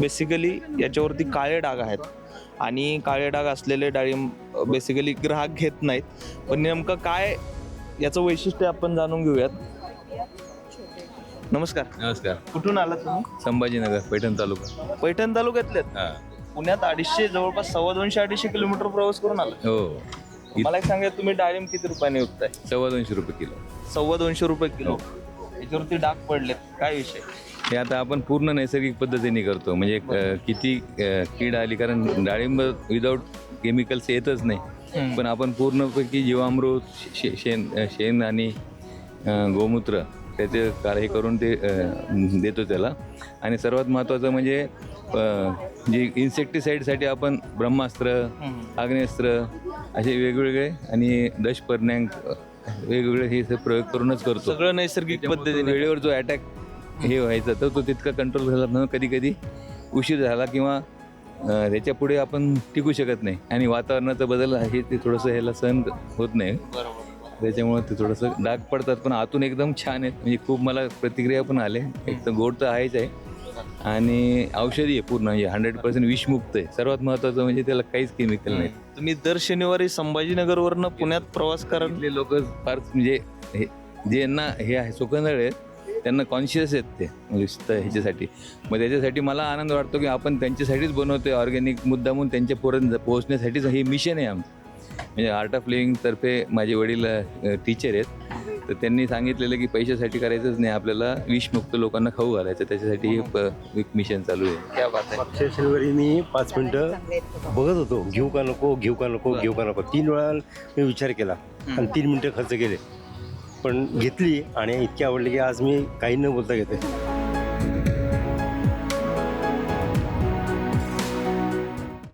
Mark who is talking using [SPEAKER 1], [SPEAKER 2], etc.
[SPEAKER 1] Basically याच्यावरती काळे डाग आहेत. आणि काळे डाग असलेले डाळिंब बेसिकली ग्राहक घेत नाहीत. पण नेमकं काय याचं वैशिष्ट्य आपण जाणून घेऊयात. नमस्कार.
[SPEAKER 2] नमस्कार.
[SPEAKER 1] कुठून आलात तुम्ही?
[SPEAKER 2] संभाजीनगर पैठण तालुका.
[SPEAKER 1] पैठण तालुक्यातलेत
[SPEAKER 2] हा.
[SPEAKER 1] पुण्यात अडीचशे जवळपास सव्वा दोनशे अडीचशे किलोमीटर प्रवास करून आला
[SPEAKER 2] हो.
[SPEAKER 1] मला एक सांगा तुम्ही डाळिंब किती रुपयाने विकताय?
[SPEAKER 2] सव्वा दोनशे रुपये किलो.
[SPEAKER 1] सव्वा दोनशे रुपये किलो. याच्यावरती डाग पडलेत. काय विषय?
[SPEAKER 2] हे आता आपण पूर्ण नैसर्गिक पद्धतीने करतो. म्हणजे किती कीड आली कारण डाळिंब विदाऊट केमिकल्स येतच नाही. पण आपण पूर्णपैकी जीवामृत शे- शेण शेण आणि गोमूत्र त्याचे हे करून ते देतो त्याला. आणि सर्वात महत्त्वाचं म्हणजे जे इन्सेक्टिसाईडसाठी आपण ब्रह्मास्त्र आग्नेस्त्र असे वेगवेगळे आणि दशपर्ण्यांक वेगवेगळे हे प्रयोग करूनच करतो.
[SPEAKER 1] सगळं नैसर्गिक पद्धतीने.
[SPEAKER 2] वेळेवर जो अटॅक हे व्हायचा. तर तो तितका कंट्रोल झाला ना कधी कधी उशीर झाला किंवा अं, त्याच्या पुढे आपण टिकू शकत नाही. आणि वातावरणाचा बदल आहे ते थोडंसं ह्याला सहन होत नाही. त्याच्यामुळे ते थोडंसं डाग पडतात. पण आतून एकदम छान आहेत. म्हणजे खूप मला प्रतिक्रिया पण आले एक तर गोड तर आहेच आहे. आणि औषधी आहे पूर्ण. म्हणजे हंड्रेड पर्सेंट विषमुक्त आहे. सर्वात महत्त्वाचं म्हणजे त्याला काहीच केमिकल नाही.
[SPEAKER 1] तुम्ही दर शनिवारी संभाजीनगरवरनं पुण्यात प्रवास
[SPEAKER 2] इथले लोक फार म्हणजे हे जे यांना हे आहे सुकंदळ आहेत त्यांना कॉन्शियस आहेत ते म्हणजे ह्याच्यासाठी. मग त्याच्यासाठी मला आनंद वाटतो की आपण त्यांच्यासाठीच बनवतोय ऑर्गॅनिक मुद्दामून त्यांच्यापर्यंत पोहोचण्यासाठीच हे मिशन आहे आमचं. म्हणजे आर्ट ऑफ लिव्हिंग तर्फे माझे वडील टीचर आहेत. तर त्यांनी सांगितलेलं की पैशासाठी करायचंच नाही आपल्याला विषमुक्त लोकांना खाऊ घालायचं त्याच्यासाठी हे मिशन चालू आहे.
[SPEAKER 1] क्या बात आहे.
[SPEAKER 3] मागच्या शनिवारी मी पाच मिनटं बघत होतो. घेऊ का नको घेऊ का नको घेऊ का नको. तीन वेळा मी विचार केला आणि तीन मिनटं खर्च केले. पण घेतली आणि इतकी आवडली की आज मी काही न बोलता घेते